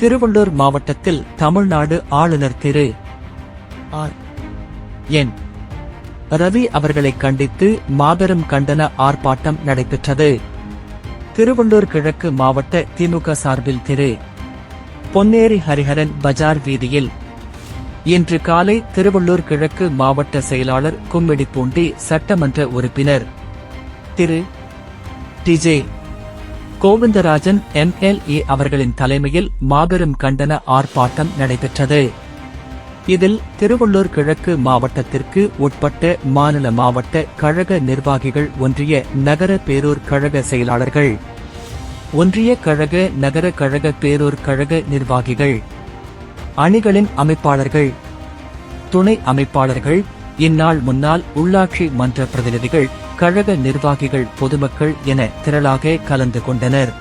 திருவள்ளூர் மாவட்டத்தில் தமிழ்நாடு ஆளுநர் திரு. ஆர். என். ரவி அவர்களை கண்டித்து மாபெரும் கண்டன ஆர்ப்பாட்டம் நடைபெற்றது. திருவள்ளூர் கிழக்கு மாவட்ட திமுக சார்பில் திரு. பொன்னேரி ஹரிஹரன் பஜார் வீதியில் இன்று காலை திருவள்ளூர் கிழக்கு மாவட்ட செயலாளர் கும்மிடிப்பூண்டி சட்டமன்ற உறுப்பினர் திரு. டிஜே கோவிந்தராஜன் எம்எல்ஏ அவர்களின் தலைமையில் மாபெரும் கண்டன ஆர்ப்பாட்டம் நடைபெற்றது. இதில் திருவள்ளூர் கிழக்கு மாவட்டத்திற்கு உட்பட்ட மாநில மாவட்ட கழக நிர்வாகிகள் ஒன்றிய நகர பேரூர் கழக செயலாளர்கள் ஒன்றிய கழக நகர கழக பேரூர் கழக நிர்வாகிகள் அணிகளின் அமைப்பாளர்கள் துணை அமைப்பாளர்கள் இந்நாள் முன்னால் உள்ளாட்சி மன்ற பிரதிநிதிகள் கழக நிர்வாகிகள் பொதுமக்கள் என திரளாக கலந்து கொண்டனர்.